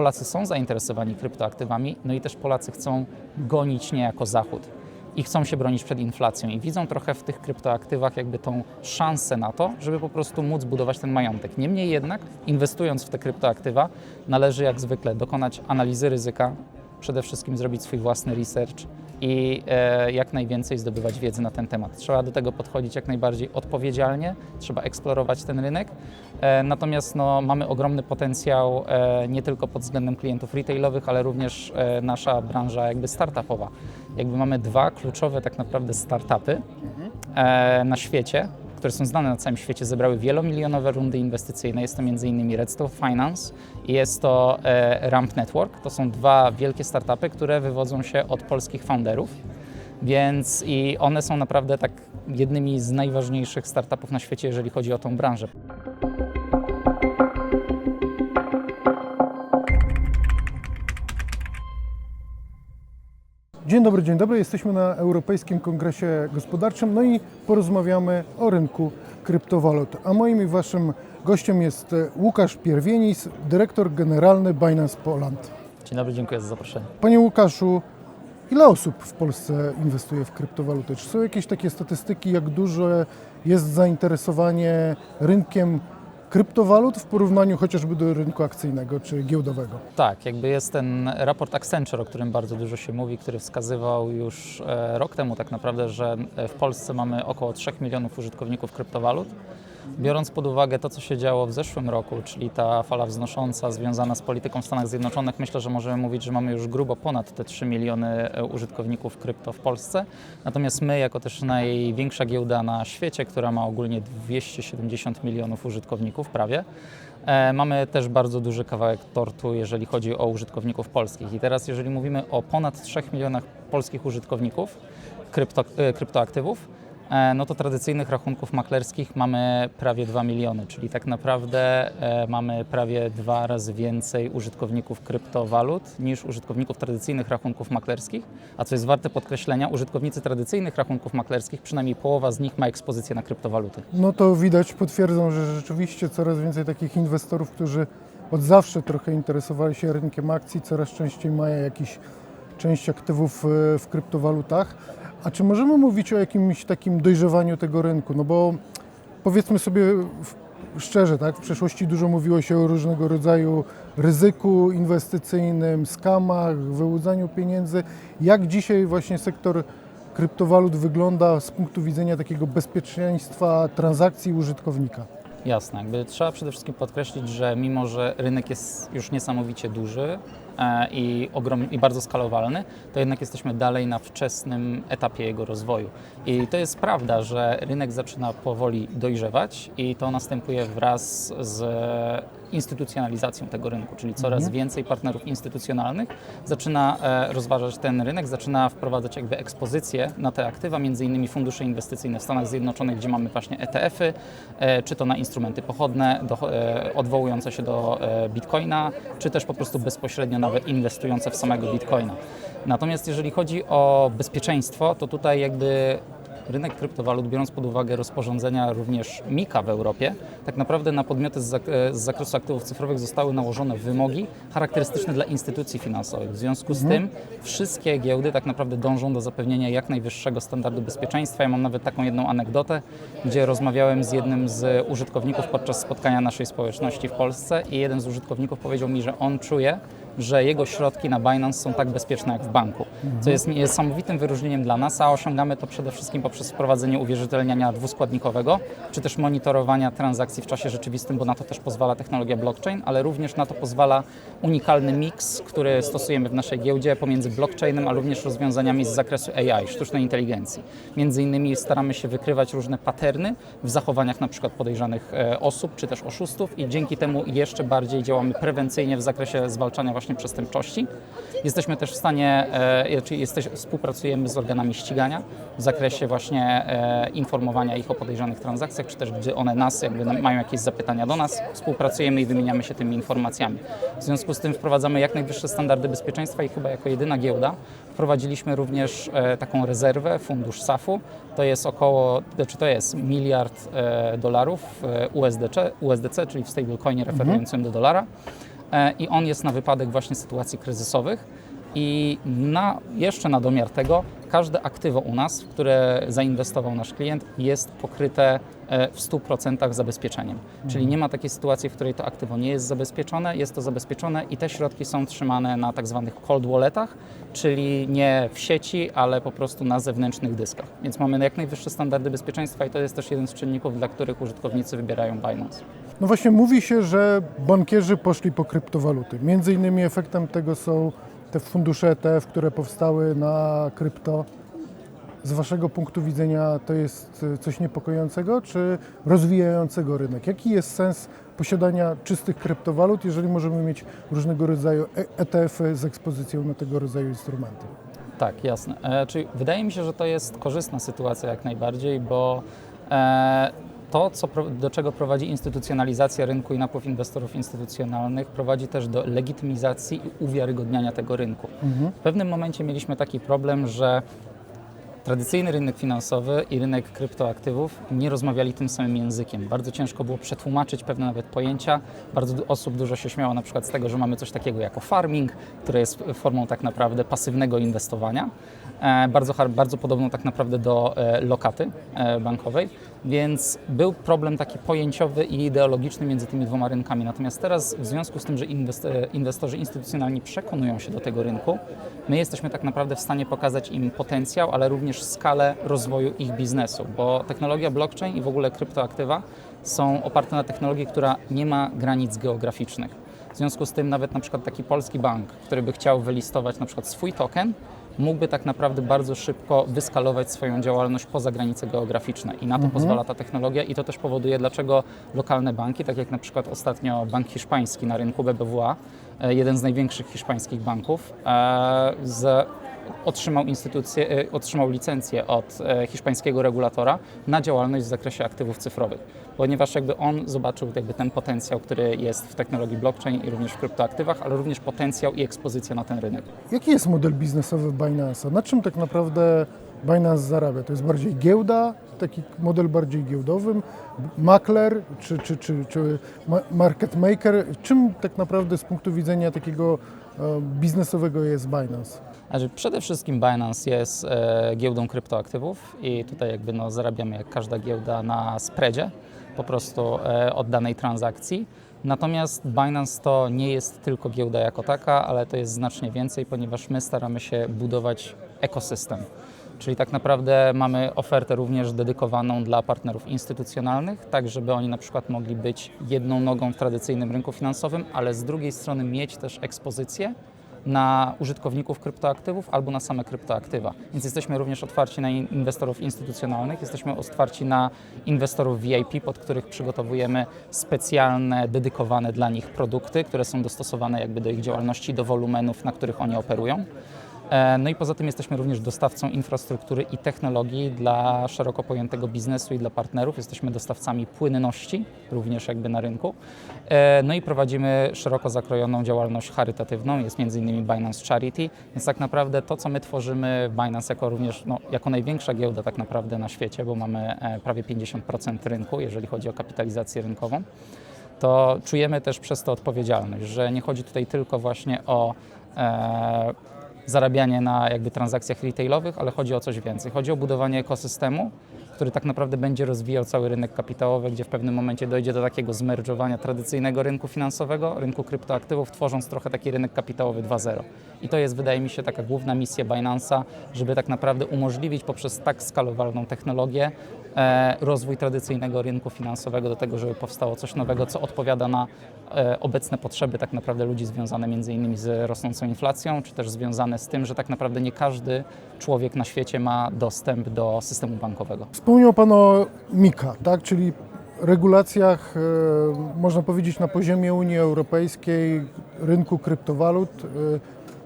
Polacy są zainteresowani kryptoaktywami, no i też Polacy chcą gonić niejako Zachód i chcą się bronić przed inflacją i widzą trochę w tych kryptoaktywach jakby tą szansę na to, żeby po prostu móc budować ten majątek. Niemniej jednak, inwestując w te kryptoaktywa, należy jak zwykle dokonać analizy ryzyka, przede wszystkim zrobić swój własny research i e, jak najwięcej zdobywać wiedzy na ten temat. Trzeba do tego podchodzić jak najbardziej odpowiedzialnie, trzeba eksplorować ten rynek. E, natomiast no, mamy ogromny potencjał e, nie tylko pod względem klientów retailowych, ale również nasza branża jakby startupowa. Jakby mamy dwa kluczowe tak naprawdę startupy e, na świecie, które są znane na całym świecie, zebrały wielomilionowe rundy inwestycyjne. Jest to m.in. Redstone Finance i jest to e, Ramp Network. To są dwa wielkie startupy, które wywodzą się od polskich founderów. Więc i one są naprawdę tak jednymi z najważniejszych startupów na świecie, jeżeli chodzi o tą branżę. Dzień dobry, dzień dobry. Jesteśmy na Europejskim Kongresie Gospodarczym, no i porozmawiamy o rynku kryptowalut. A moim i waszym gościem jest Łukasz Pierwienis, dyrektor generalny Binance Poland. Dzień dobry, dziękuję za zaproszenie. Panie Łukaszu, ile osób w Polsce inwestuje w kryptowaluty? Czy są jakieś takie statystyki, jak duże jest zainteresowanie rynkiem kryptowalut w porównaniu chociażby do rynku akcyjnego czy giełdowego? Tak, jakby jest ten raport Accenture, o którym bardzo dużo się mówi, który wskazywał już e, rok temu tak naprawdę, że e, w Polsce mamy około 3 milionów użytkowników kryptowalut. Biorąc pod uwagę to, co się działo w zeszłym roku, czyli ta fala wznosząca związana z polityką w Stanach Zjednoczonych, myślę, że możemy mówić, że mamy już grubo ponad te 3 miliony e, użytkowników krypto w Polsce. Natomiast my, jako też największa giełda na świecie, która ma ogólnie 270 milionów użytkowników prawie, E, Mamy też bardzo duży kawałek tortu, jeżeli chodzi o użytkowników polskich. I teraz, jeżeli mówimy o ponad 3 milionach polskich użytkowników krypto, e, kryptoaktywów, no to tradycyjnych rachunków maklerskich mamy prawie 2 miliony, czyli tak naprawdę e, mamy prawie dwa razy więcej użytkowników kryptowalut niż użytkowników tradycyjnych rachunków maklerskich. A co jest warte podkreślenia, użytkownicy tradycyjnych rachunków maklerskich, przynajmniej połowa z nich ma ekspozycję na kryptowaluty. No to widać, potwierdzą, że rzeczywiście coraz więcej takich inwestorów, którzy od zawsze trochę interesowali się rynkiem akcji, coraz częściej mają jakiś część aktywów e, w kryptowalutach. A czy możemy mówić o jakimś takim dojrzewaniu tego rynku? No bo powiedzmy sobie szczerze, tak, w przeszłości dużo mówiło się o różnego rodzaju ryzyku inwestycyjnym, skamach, wyłudzaniu pieniędzy. Jak dzisiaj właśnie sektor kryptowalut wygląda z punktu widzenia takiego bezpieczeństwa transakcji użytkownika? Jasne, jakby trzeba przede wszystkim podkreślić, że mimo, że rynek jest już niesamowicie duży e, i, ogrom, i bardzo skalowalny, to jednak jesteśmy dalej na wczesnym etapie jego rozwoju. I to jest prawda, że rynek zaczyna powoli dojrzewać i to następuje wraz z instytucjonalizacją tego rynku, czyli coraz więcej partnerów instytucjonalnych zaczyna e, rozważać ten rynek, zaczyna wprowadzać jakby ekspozycję na te aktywa, między innymi fundusze inwestycyjne w Stanach Zjednoczonych, gdzie mamy właśnie ETF-y, e, czy to na instrumenty pochodne, do, e, odwołujące się do Bitcoina, czy też po prostu bezpośrednio nawet inwestujące w samego Bitcoina. Natomiast jeżeli chodzi o bezpieczeństwo, to tutaj jakby rynek kryptowalut, biorąc pod uwagę rozporządzenia również MiCA w Europie, tak naprawdę na podmioty e, z zakresu aktywów cyfrowych zostały nałożone wymogi charakterystyczne dla instytucji finansowych. W związku z tym wszystkie giełdy tak naprawdę dążą do zapewnienia jak najwyższego standardu bezpieczeństwa. Ja mam nawet taką jedną anegdotę, gdzie rozmawiałem z jednym z użytkowników podczas spotkania naszej społeczności w Polsce i jeden z użytkowników powiedział mi, że on czuje, że jego środki na Binance są tak bezpieczne jak w banku, co jest niesamowitym wyróżnieniem dla nas, a osiągamy to przede wszystkim poprzez wprowadzenie uwierzytelniania dwuskładnikowego, czy też monitorowania transakcji w czasie rzeczywistym, bo na to też pozwala technologia blockchain, ale również na to pozwala unikalny miks, który stosujemy w naszej giełdzie pomiędzy blockchainem, a również rozwiązaniami z zakresu AI, sztucznej inteligencji. Między innymi staramy się wykrywać różne paterny w zachowaniach na przykład podejrzanych e, osób, czy też oszustów i dzięki temu jeszcze bardziej działamy prewencyjnie w zakresie zwalczania właśnie przestępczości. Jesteśmy też w stanie, e, czyli jesteś, współpracujemy z organami ścigania w zakresie właśnie e, informowania ich o podejrzanych transakcjach, czy też gdy one nas jakby mają jakieś zapytania do nas, współpracujemy i wymieniamy się tymi informacjami. W związku z tym wprowadzamy jak najwyższe standardy bezpieczeństwa i chyba jako jedyna giełda wprowadziliśmy również e, taką rezerwę, fundusz SAF-u. To jest około, znaczy to jest miliard dolarów USDC, USDC, czyli w stablecoinie referującym do dolara. E, i on jest na wypadek właśnie sytuacji kryzysowych. I na, jeszcze na domiar tego, każde aktywo u nas, w które zainwestował nasz klient, jest pokryte e, w 100% zabezpieczeniem. Czyli nie ma takiej sytuacji, w której to aktywo nie jest zabezpieczone, jest to zabezpieczone i te środki są trzymane na tak zwanych cold walletach, czyli nie w sieci, ale po prostu na zewnętrznych dyskach. Więc mamy jak najwyższe standardy bezpieczeństwa i to jest też jeden z czynników, dla których użytkownicy wybierają Binance. No właśnie mówi się, że bankierzy poszli po kryptowaluty. Między innymi efektem tego są te fundusze ETF, które powstały na krypto. Z Waszego punktu widzenia to jest y, coś niepokojącego czy rozwijającego rynek? Jaki jest sens posiadania czystych kryptowalut, jeżeli możemy mieć różnego rodzaju e- ETF-y z ekspozycją na tego rodzaju instrumenty? Tak, jasne. E, czyli wydaje mi się, że to jest korzystna sytuacja jak najbardziej, bo e, to, co, do czego prowadzi instytucjonalizacja rynku i napływ inwestorów instytucjonalnych, prowadzi też do legitymizacji i uwiarygodniania tego rynku. W pewnym momencie mieliśmy taki problem, że tradycyjny rynek finansowy i rynek kryptoaktywów nie rozmawiali tym samym językiem. Bardzo ciężko było przetłumaczyć pewne nawet pojęcia. Bardzo osób dużo się śmiało na przykład z tego, że mamy coś takiego jako farming, które jest formą tak naprawdę pasywnego inwestowania. E, bardzo, bardzo podobną tak naprawdę do e, lokaty e, bankowej, więc był problem taki pojęciowy i ideologiczny między tymi dwoma rynkami. Natomiast teraz w związku z tym, że inwest- inwestorzy instytucjonalni przekonują się do tego rynku, my jesteśmy tak naprawdę w stanie pokazać im potencjał, ale również skalę rozwoju ich biznesu, bo technologia blockchain i w ogóle kryptoaktywa są oparte na technologii, która nie ma granic geograficznych. W związku z tym nawet na przykład taki polski bank, który by chciał wylistować na przykład swój token, mógłby tak naprawdę bardzo szybko wyskalować swoją działalność poza granice geograficzne. I na to pozwala ta technologia i to też powoduje, dlaczego lokalne banki, tak jak na przykład ostatnio Bank Hiszpański na rynku BBVA, e, jeden z największych hiszpańskich banków, e, z otrzymał, instytucję, e, otrzymał licencję od e, hiszpańskiego regulatora na działalność w zakresie aktywów cyfrowych, ponieważ jakby on zobaczył jakby ten potencjał, który jest w technologii blockchain i również w kryptoaktywach, ale również potencjał i ekspozycja na ten rynek. Jaki jest model biznesowy Binance'a? Na czym tak naprawdę Binance zarabia? To jest bardziej giełda, taki model bardziej giełdowym, makler czy, czy, czy, czy ma- market maker? Czym tak naprawdę z punktu widzenia takiego e, biznesowego jest Binance? Znaczy, przede wszystkim Binance jest e, giełdą kryptoaktywów i tutaj jakby no, zarabiamy jak każda giełda na spreadzie po prostu e, od danej transakcji. Natomiast Binance to nie jest tylko giełda jako taka, ale to jest znacznie więcej, ponieważ my staramy się budować ekosystem. Czyli tak naprawdę mamy ofertę również dedykowaną dla partnerów instytucjonalnych, tak żeby oni na przykład mogli być jedną nogą w tradycyjnym rynku finansowym, ale z drugiej strony mieć też ekspozycję na użytkowników kryptoaktywów albo na same kryptoaktywa. Więc jesteśmy również otwarci na in- inwestorów instytucjonalnych, jesteśmy otwarci na inwestorów VIP, pod których przygotowujemy specjalne, dedykowane dla nich produkty, które są dostosowane jakby do ich działalności, do wolumenów, na których oni operują. E, No i poza tym jesteśmy również dostawcą infrastruktury i technologii dla szeroko pojętego biznesu i dla partnerów. Jesteśmy dostawcami płynności również jakby na rynku. E, No i prowadzimy szeroko zakrojoną działalność charytatywną, jest między innymi Binance Charity, więc tak naprawdę to, co my tworzymy Binance jako również, no, jako największa giełda tak naprawdę na świecie, bo mamy e, prawie 50% rynku, jeżeli chodzi o kapitalizację rynkową, to czujemy też przez to odpowiedzialność, że nie chodzi tutaj tylko właśnie o e, zarabianie na jakby transakcjach retailowych, ale chodzi o coś więcej. Chodzi o budowanie ekosystemu, który tak naprawdę będzie rozwijał cały rynek kapitałowy, gdzie w pewnym momencie dojdzie do takiego zmerdżowania tradycyjnego rynku finansowego, rynku kryptoaktywów, tworząc trochę taki rynek kapitałowy 2.0. I to jest, wydaje mi się, taka główna misja Binance'a, żeby tak naprawdę umożliwić poprzez tak skalowalną technologię e, rozwój tradycyjnego rynku finansowego do tego, żeby powstało coś nowego, co odpowiada na e, obecne potrzeby tak naprawdę ludzi związane między innymi z rosnącą inflacją, czy też związane z tym, że tak naprawdę nie każdy człowiek na świecie ma dostęp do systemu bankowego. Wspomniał Pan o MiCA, tak? czyli regulacjach, e, można powiedzieć, na poziomie Unii Europejskiej, rynku kryptowalut.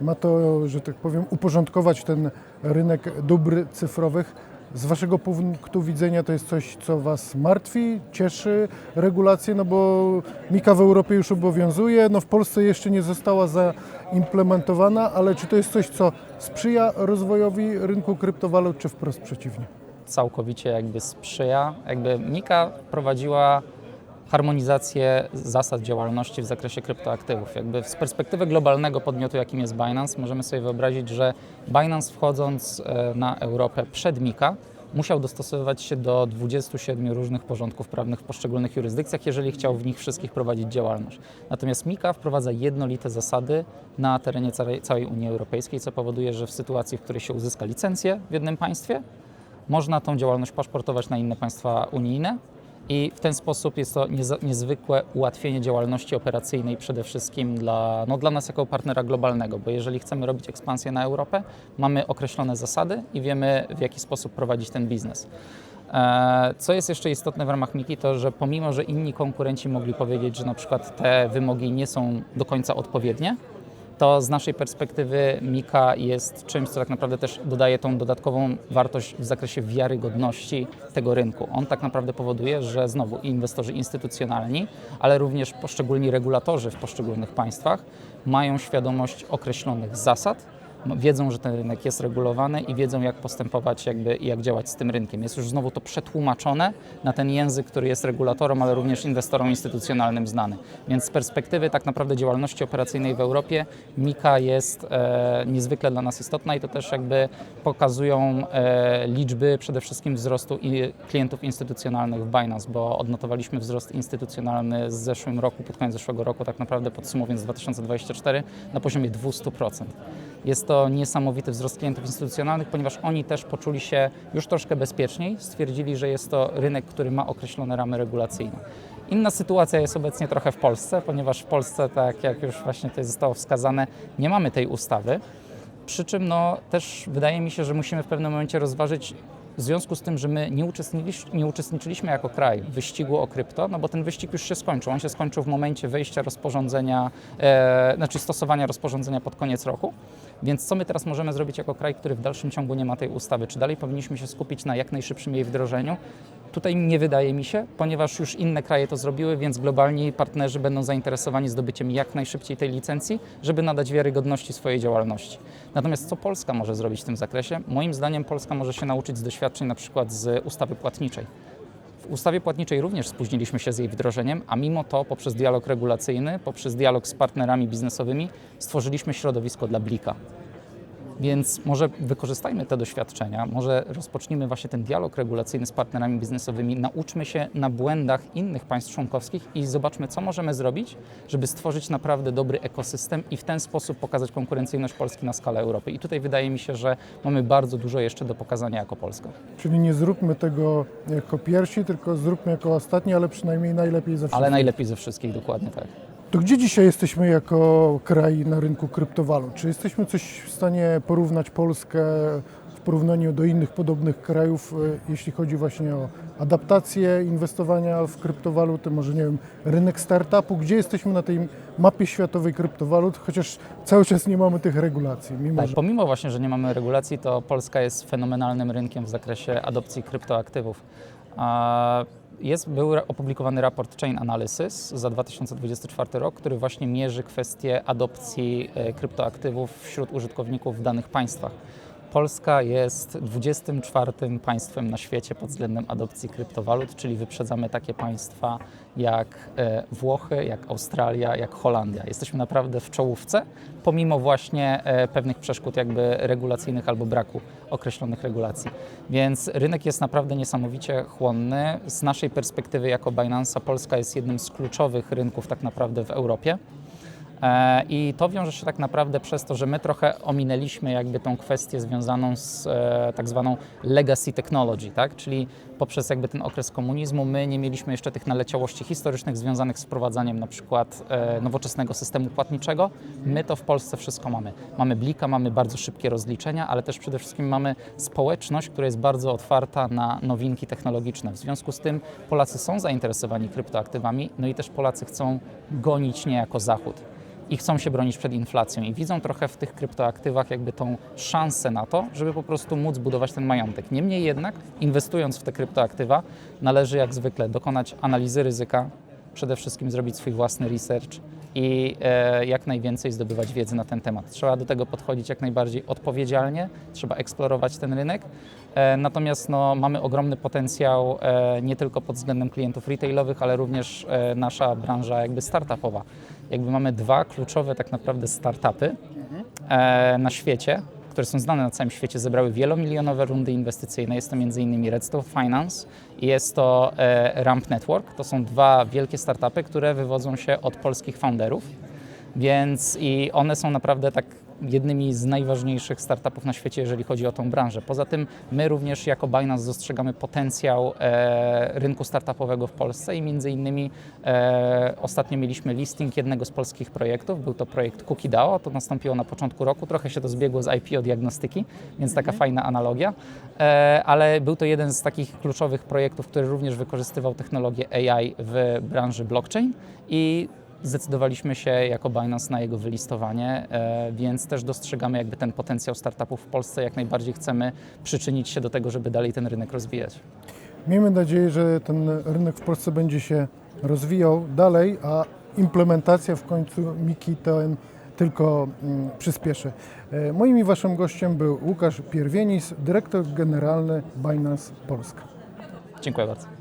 E, ma to, że tak powiem, uporządkować ten rynek dóbr cyfrowych. Z Waszego punktu widzenia to jest coś, co Was martwi, cieszy regulacje, no bo MiCA w Europie już obowiązuje, no w Polsce jeszcze nie została zaimplementowana, ale czy to jest coś, co sprzyja rozwojowi rynku kryptowalut, czy wprost przeciwnie? Całkowicie jakby sprzyja. Jakby Mika prowadziła harmonizację zasad działalności w zakresie kryptoaktywów. Jakby z perspektywy globalnego podmiotu, jakim jest Binance, możemy sobie wyobrazić, że Binance wchodząc e, na Europę przed MiCA musiał dostosowywać się do 27 różnych porządków prawnych w poszczególnych jurysdykcjach, jeżeli chciał w nich wszystkich prowadzić działalność. Natomiast MiCA wprowadza jednolite zasady na terenie całej Unii Europejskiej, co powoduje, że w sytuacji, w której się uzyska licencję w jednym państwie, można tą działalność paszportować na inne państwa unijne i w ten sposób jest to niezwykłe ułatwienie działalności operacyjnej przede wszystkim dla, no, dla nas jako partnera globalnego, bo jeżeli chcemy robić ekspansję na Europę, mamy określone zasady i wiemy w jaki sposób prowadzić ten biznes. E, Co jest jeszcze istotne w ramach Miki, to że pomimo, że inni konkurenci mogli powiedzieć, że na przykład te wymogi nie są do końca odpowiednie, to z naszej perspektywy Mika jest czymś, co tak naprawdę też dodaje tą dodatkową wartość w zakresie wiarygodności tego rynku. On tak naprawdę powoduje, że znowu inwestorzy instytucjonalni, ale również poszczególni regulatorzy w poszczególnych państwach mają świadomość określonych zasad, wiedzą, że ten rynek jest regulowany i wiedzą, jak postępować jakby, i jak działać z tym rynkiem. Jest już znowu to przetłumaczone na ten język, który jest regulatorom, ale również inwestorom instytucjonalnym znany. Więc z perspektywy tak naprawdę działalności operacyjnej w Europie Mika jest e, niezwykle dla nas istotna i to też jakby pokazują e, liczby przede wszystkim wzrostu klientów instytucjonalnych w Binance, bo odnotowaliśmy wzrost instytucjonalny z zeszłym roku, pod koniec zeszłego roku, tak naprawdę podsumowując 2024 na poziomie 200%. Jest to niesamowity wzrost klientów instytucjonalnych, ponieważ oni też poczuli się już troszkę bezpieczniej, stwierdzili, że jest to rynek, który ma określone ramy regulacyjne. Inna sytuacja jest obecnie trochę w Polsce, ponieważ w Polsce, tak jak już właśnie tutaj zostało wskazane, nie mamy tej ustawy. Przy czym no, też wydaje mi się, że musimy w pewnym momencie rozważyć w związku z tym, że my nie uczestniczyliśmy, nie uczestniczyliśmy jako kraj w wyścigu o krypto, no bo ten wyścig już się skończył. On się skończył w momencie wejścia rozporządzenia, e, znaczy stosowania rozporządzenia pod koniec roku. Więc co my teraz możemy zrobić jako kraj, który w dalszym ciągu nie ma tej ustawy? Czy dalej powinniśmy się skupić na jak najszybszym jej wdrożeniu? Tutaj nie wydaje mi się, ponieważ już inne kraje to zrobiły, więc globalni partnerzy będą zainteresowani zdobyciem jak najszybciej tej licencji, żeby nadać wiarygodności swojej działalności. Natomiast co Polska może zrobić w tym zakresie? Moim zdaniem Polska może się nauczyć z doświadczeń na przykład z ustawy płatniczej. W ustawie płatniczej również spóźniliśmy się z jej wdrożeniem, a mimo to poprzez dialog regulacyjny, poprzez dialog z partnerami biznesowymi stworzyliśmy środowisko dla Blika. Więc może wykorzystajmy te doświadczenia, może rozpocznijmy właśnie ten dialog regulacyjny z partnerami biznesowymi, nauczmy się na błędach innych państw członkowskich i zobaczmy, co możemy zrobić, żeby stworzyć naprawdę dobry ekosystem i w ten sposób pokazać konkurencyjność Polski na skalę Europy. I tutaj wydaje mi się, że mamy bardzo dużo jeszcze do pokazania jako Polska. Czyli nie zróbmy tego jako pierwsi, tylko zróbmy jako ostatni, ale przynajmniej najlepiej ze Ale wszystkich. najlepiej ze wszystkich, dokładnie tak. To gdzie dzisiaj jesteśmy jako kraj na rynku kryptowalut? Czy jesteśmy coś w stanie porównać Polskę w porównaniu do innych podobnych krajów, e, jeśli chodzi właśnie o adaptację inwestowania w kryptowaluty, może nie wiem, rynek startupu? Gdzie jesteśmy na tej mapie światowej kryptowalut, chociaż cały czas nie mamy tych regulacji, mimo Tak, że pomimo właśnie, że nie mamy regulacji, to Polska jest fenomenalnym rynkiem w zakresie adopcji kryptoaktywów. A Jest, był opublikowany raport Chain Analysis za 2024 rok, który właśnie mierzy kwestię adopcji e, kryptoaktywów wśród użytkowników w danych państwach. Polska jest 24 państwem na świecie pod względem adopcji kryptowalut, czyli wyprzedzamy takie państwa jak e, Włochy, jak Australia, jak Holandia. Jesteśmy naprawdę w czołówce, pomimo właśnie e, pewnych przeszkód jakby regulacyjnych albo braku określonych regulacji. Więc rynek jest naprawdę niesamowicie chłonny. Z naszej perspektywy jako Binance'a Polska jest jednym z kluczowych rynków tak naprawdę w Europie. E, I to wiąże się tak naprawdę przez to, że my trochę ominęliśmy jakby tą kwestię związaną z e, tak zwaną legacy technology, tak? czyli poprzez jakby ten okres komunizmu my nie mieliśmy jeszcze tych naleciałości historycznych związanych z wprowadzaniem na przykład e, nowoczesnego systemu płatniczego. My to w Polsce wszystko mamy. Mamy Blika, mamy bardzo szybkie rozliczenia, ale też przede wszystkim mamy społeczność, która jest bardzo otwarta na nowinki technologiczne. W związku z tym Polacy są zainteresowani kryptoaktywami, no i też Polacy chcą gonić niejako Zachód i chcą się bronić przed inflacją i widzą trochę w tych kryptoaktywach jakby tą szansę na to, żeby po prostu móc budować ten majątek. Niemniej jednak, inwestując w te kryptoaktywa, należy jak zwykle dokonać analizy ryzyka, przede wszystkim zrobić swój własny research, i e, jak najwięcej zdobywać wiedzy na ten temat. Trzeba do tego podchodzić jak najbardziej odpowiedzialnie, trzeba eksplorować ten rynek. E, Natomiast no, mamy ogromny potencjał e, nie tylko pod względem klientów retailowych, ale również e, nasza branża jakby startupowa. Jakby mamy dwa kluczowe tak naprawdę startupy e, na świecie, które są znane na całym świecie, zebrały wielomilionowe rundy inwestycyjne. Jest to m.in. Redstone Finance i jest to e, Ramp Network. To są dwa wielkie startupy, które wywodzą się od polskich founderów. Więc i one są naprawdę tak jednymi z najważniejszych startupów na świecie, jeżeli chodzi o tą branżę. Poza tym my również jako Binance dostrzegamy potencjał e, rynku startupowego w Polsce i między innymi e, ostatnio mieliśmy listing jednego z polskich projektów, był to projekt CookieDAO, to nastąpiło na początku roku, trochę się to zbiegło z IPO diagnostyki, więc taka fajna analogia, e, ale był to jeden z takich kluczowych projektów, który również wykorzystywał technologię AI w branży blockchain i zdecydowaliśmy się jako Binance na jego wylistowanie, e, więc też dostrzegamy jakby ten potencjał startupów w Polsce. Jak najbardziej chcemy przyczynić się do tego, żeby dalej ten rynek rozwijać. Miejmy nadzieję, że ten rynek w Polsce będzie się rozwijał dalej, a implementacja w końcu Miki TM tylko mm, przyspieszy. E, Moim i waszym gościem był Łukasz Pierwienis, dyrektor generalny Binance Polska. Dziękuję bardzo.